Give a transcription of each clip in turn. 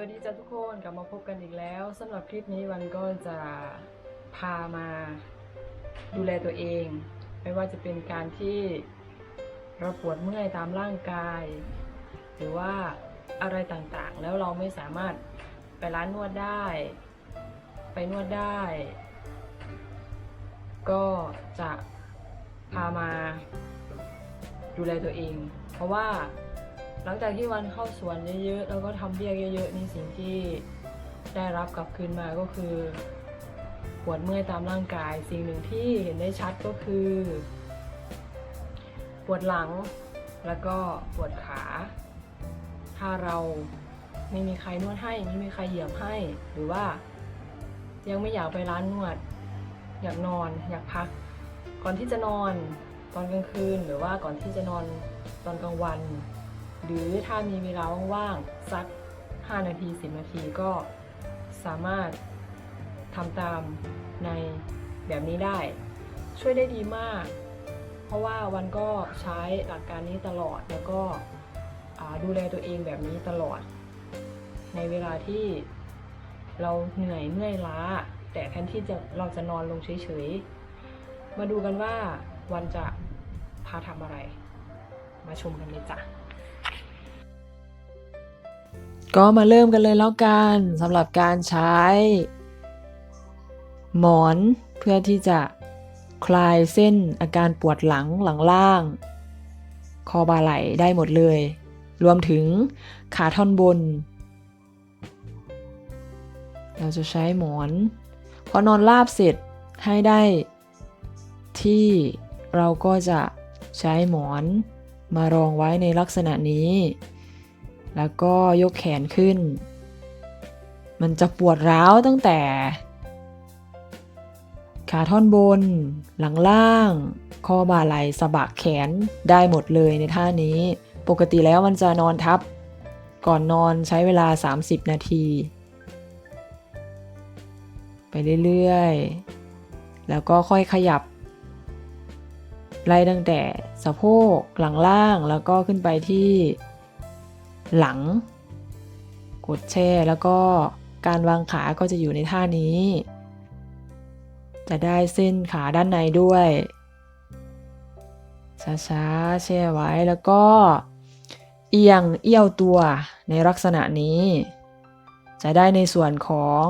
วัสดีจ้าทุกคนกลับมาพบกันอีกแล้วสำหรับคลิปนี้วันก็จะพามาดูแลตัวเอง ไม่ว่าจะเป็นการที่เราปวดเมื่อยตามร่างกาย หรือว่าอะไรต่างๆ แล้วเราไม่สามารถไปร้านนวดได้ ไปนวดได้ ก็จะพามาดูแลตัวเอง เพราะว่า หลังจากที่วันเข้าสวนเยอะๆแล้วก็ทำเบี้ยเยอะๆนี่สิ่งที่ได้รับกลับคืนมาก็คือปวดเมื่อยตามร่างกาย สิ่งหนึ่งที่เห็นได้ชัดก็คือ ปวดหลังแล้วก็ปวดขา ถ้าเราไม่มีใครนวดให้ไม่มีใครเหยียบให้ หรือว่ายังไม่อยากไปร้านนวด อยากนอน อยากพัก ก่อนที่จะนอนตอนกลางคืนหรือว่าก่อนที่จะนอนตอนกลางวัน หรือถ้ามีเวลาว่างๆสัก 5 นาที 10 นาทีก็สามารถทำตามในแบบนี้ได้ ช่วยได้ดีมาก เพราะว่าวันก็ใช้หลักการนี้ตลอดแล้วก็ดูแลตัวเองแบบนี้ตลอด ในเวลาที่เราเหนื่อยเมื่อยล้า แต่แทนที่จะเราจะนอนลงเฉยๆ มาดูกันว่าวันจะพาทำอะไร มาชมกันเลยจ้ะ ก็มาเริ่มกันเลยแล้วกันสำหรับการใช้ หมอนเพื่อที่จะคลายเส้นอาการปวดหลังหลังล่าง คอบาไหล่ได้หมดเลย รวมถึงขาท่อนบน เราจะใช้หมอน พอนอนราบเสร็จให้ได้ที่เราก็จะใช้หมอนมารองไว้ในลักษณะนี้ แล้วก็ยกแขนขึ้น มันจะปวดร้าวตั้งแต่ ขาท่อนบน หลังล่าง ข้อบ่าไหล่สะบักแขนได้หมดเลยในท่านี้ ปกติแล้วมันจะนอนทับ ก่อนนอนใช้เวลา 30 นาที ไปเรื่อยๆ แล้วก็ค่อยขยับไล่ตั้งแต่สะโพกหลังล่างแล้วก็ขึ้นไปที่ หลัง กดแช่แล้วก็การวางขาก็จะอยู่ในท่านี้ จะได้เส้นขาด้านในด้วย ช้าๆ แช่ไว้แล้วก็ เอียงเอี้ยวตัวในลักษณะนี้ จะได้ในส่วนของ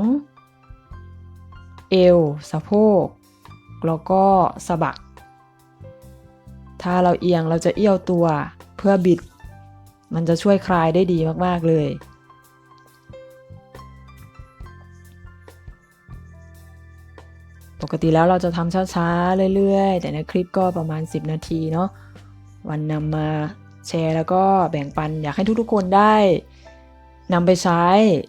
เอว สะโพก แล้วก็สะบัก ถ้าเราเอียงเราจะเอี้ยวตัวเพื่อบิด มันจะช่วยคลายได้ดีมากๆเลยปกติแล้วเราจะทำช้าๆ เรื่อยๆ แต่ในคลิปก็ประมาณ 10 นาทีเนาะ วันนำมาแชร์แล้วก็แบ่งปันอยากให้ทุกๆ คนได้นำไปใช้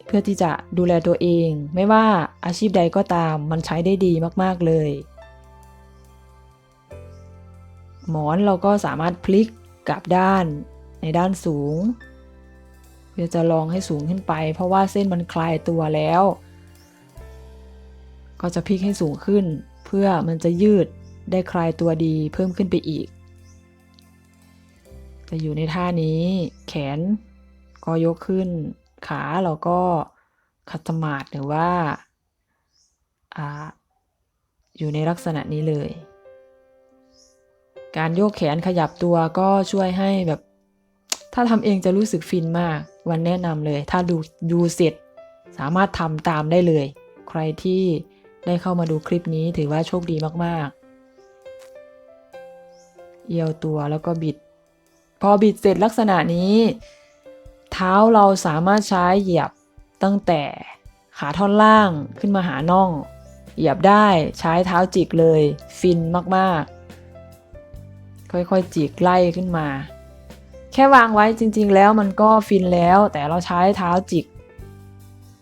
เพื่อที่จะดูแลตัวเอง ไม่ว่าอาชีพใดก็ตามมันใช้ได้ดีมากๆเลย หมอนเราก็สามารถพลิกกลับด้านใน ด้านสูงเพื่อจะลองให้สูงขึ้นไป เพราะว่าเส้นมันคลายตัวแล้ว ก็จะพลิกให้สูงขึ้น เพื่อมันจะยืดได้คลายตัวดีเพิ่มขึ้นไปอีก จะอยู่ในท่านี้ แขนก็ยกขึ้น ขาเราก็ขัดสมาธิหรือว่าอ่าอยู่ในลักษณะนี้เลย การโยกแขนขยับตัวก็ช่วยให้แบบ ถ้าทำเองจะรู้สึกฟินมาก วันแนะนำเลย ถ้าดูดูเสร็จ สามารถทำตามได้เลย ใครที่ได้เข้ามาดูคลิปนี้ถือว่าโชคดีมากๆ เอียวตัวแล้วก็บิด พอบิดเสร็จลักษณะนี้ เท้าเราสามารถใช้เหยียบตั้งแต่ขาท่อนล่างขึ้นมาหาน่อง เหยียบได้ใช้เท้าจิกเลย ฟินมากๆ ค่อยๆจิกไล่ขึ้นมา แค่วางไว้จริง ๆ แล้วมันก็ฟินแล้ว แต่เราใช้เท้าจิก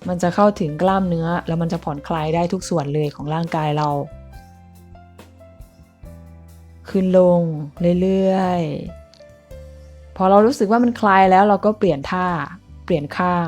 มันจะเข้าถึงกล้ามเนื้อ แล้วมันจะผ่อนคลายได้ทุกส่วนเลยของร่างกายเรา ขึ้นลงเรื่อยๆพอเรารู้สึกว่ามันคลายแล้วเราก็เปลี่ยนท่า เปลี่ยนข้าง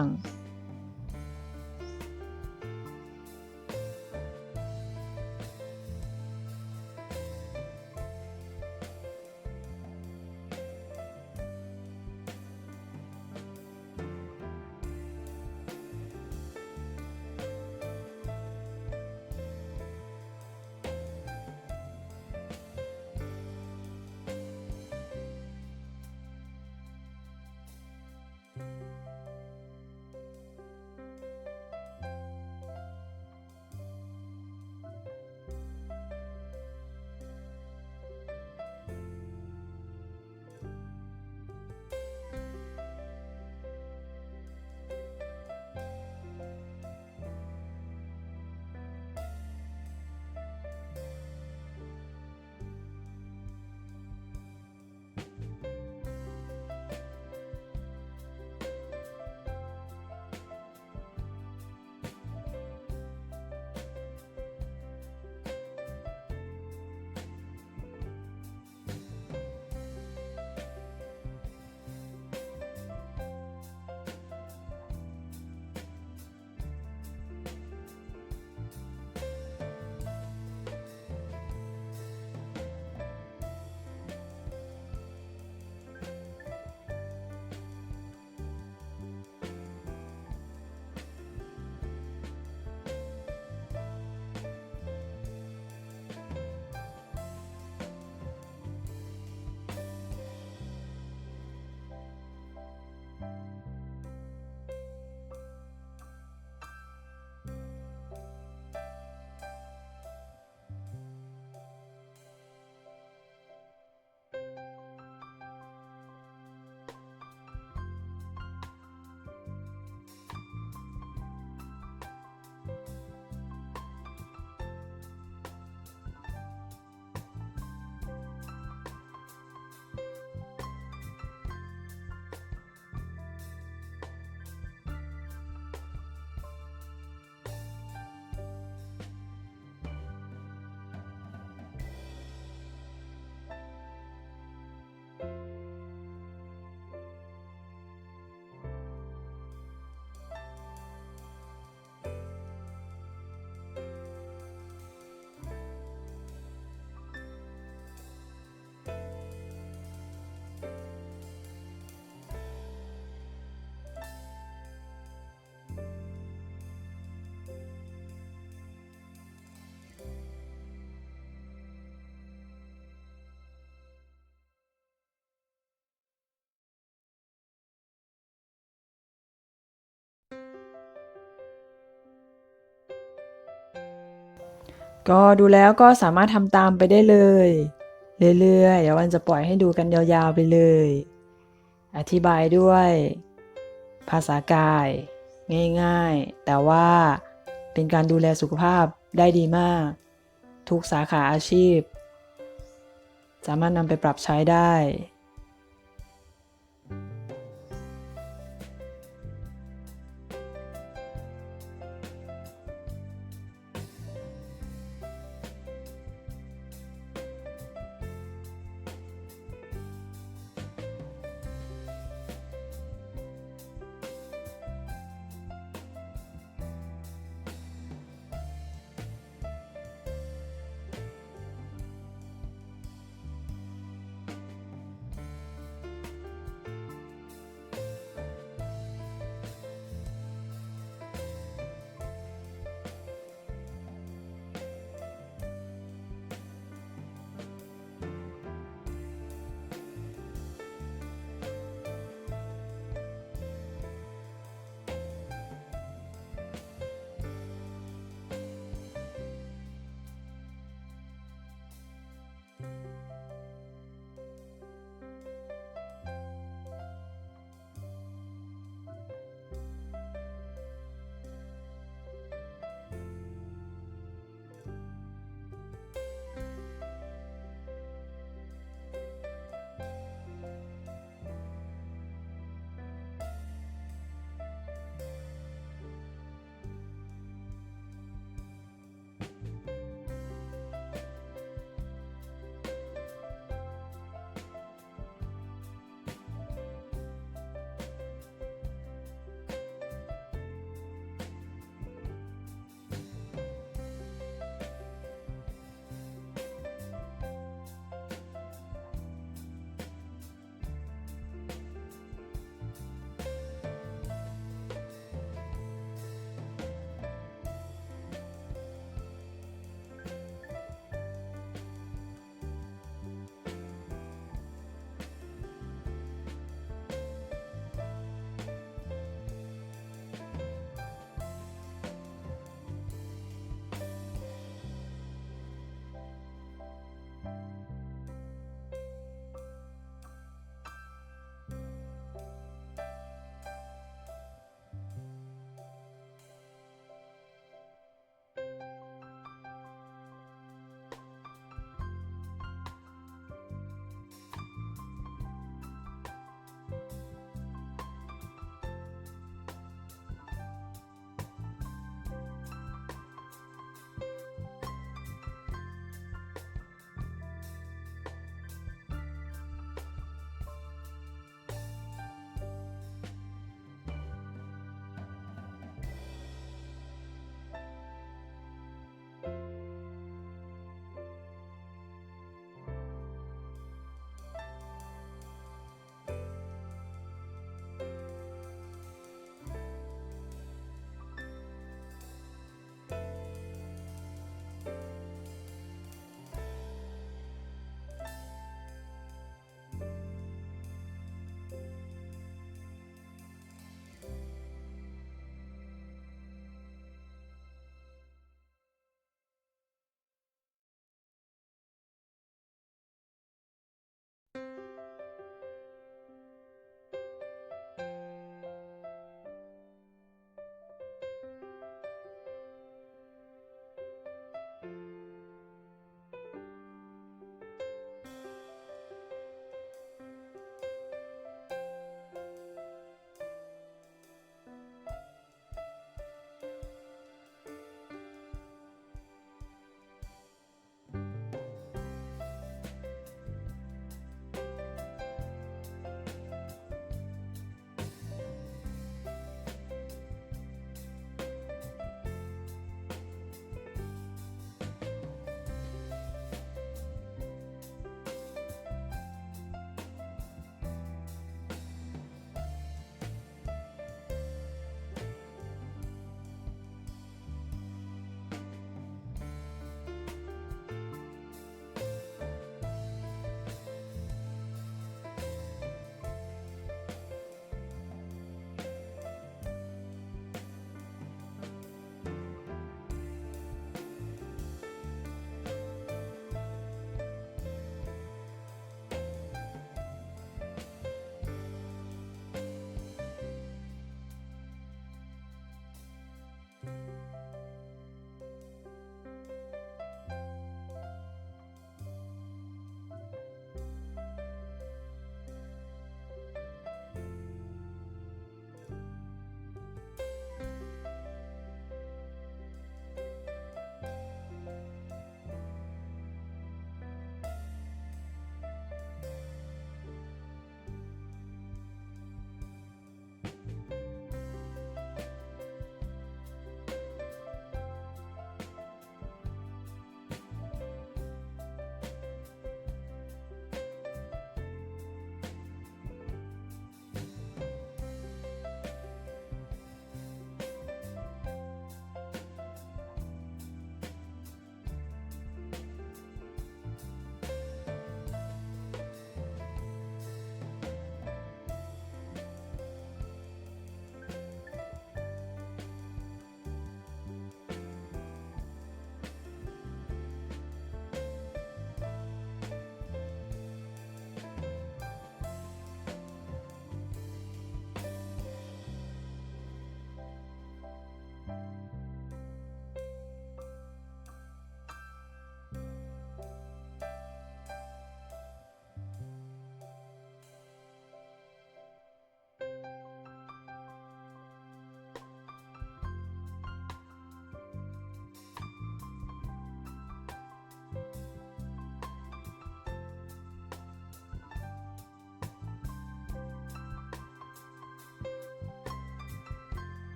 ก็ดูแล้วก็สามารถทำตามไปได้เลย เรื่อยๆ เดี๋ยววันจะปล่อยให้ดูกันยาวๆไปเลย อธิบายด้วย ภาษากาย ง่ายๆ แต่ว่าเป็นการดูแลสุขภาพได้ดีมาก ทุกสาขาอาชีพ สามารถนำไปปรับใช้ได้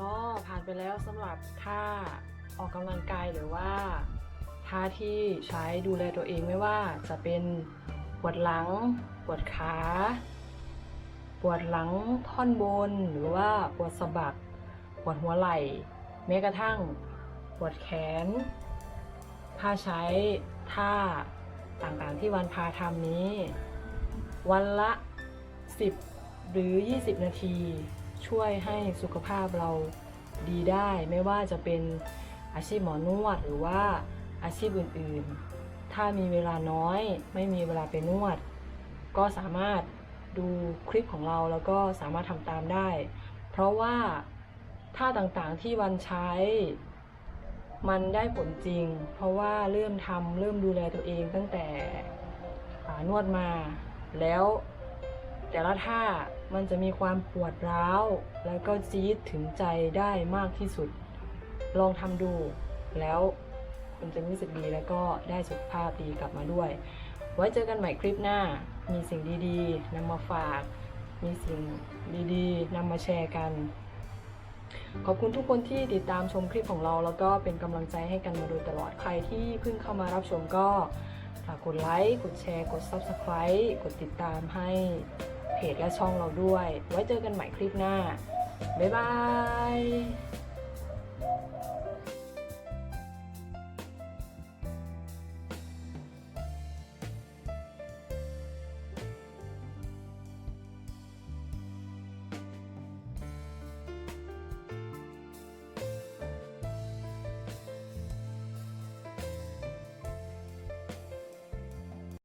ก็ผ่านไปแล้วสำหรับท่าออกกำลังกายหรือว่าท่าที่ใช้ดูแลตัวเองไม่ว่าจะเป็นปวดหลัง ปวดขา ปวดหลังท่อนบน หรือว่าปวดสะบัก ปวดหัวไหล่แม้กระทั่งปวดแขน ถ้าใช้ท่าต่างๆที่วันพาทำนี้ วันละ 10 หรือ 20 นาที ช่วยให้สุขภาพเราดีได้ ไม่ว่าจะเป็นอาชีพหมอนวดหรือว่าอาชีพอื่นๆ ถ้ามีเวลาน้อย ไม่มีเวลาไปนวด ก็สามารถดูคลิปของเราแล้วก็สามารถทำตามได้ เพราะว่าท่าต่างๆที่วันใช้ มันได้ผลจริง เพราะว่าเริ่มทำเริ่มดูแลตัวเองตั้งแต่อนวดมาแล้วแต่ละท่า มันจะมีความปวดร้าว แล้วก็จี๊ดถึงใจได้มากที่สุด ลองทำดู แล้วคุณจะรู้สึกดีแล้วก็ได้สุขภาพดีกลับมาด้วย ไว้เจอกันใหม่คลิปหน้า มีสิ่งดีๆนำมาฝาก มีสิ่งดีๆนำมาแชร์กัน ขอบคุณทุกคนที่ติดตามชมคลิปของเรา แล้วก็เป็นกำลังใจให้กันมาโดยตลอด ใครที่เพิ่งเข้ามารับชมก็ฝากกดไลค์ กดแชร์ กด Subscribe กดติดตามให้ เพจและช่องเราด้วย ไว้เจอกันใหม่คลิปหน้า บ๊ายบาย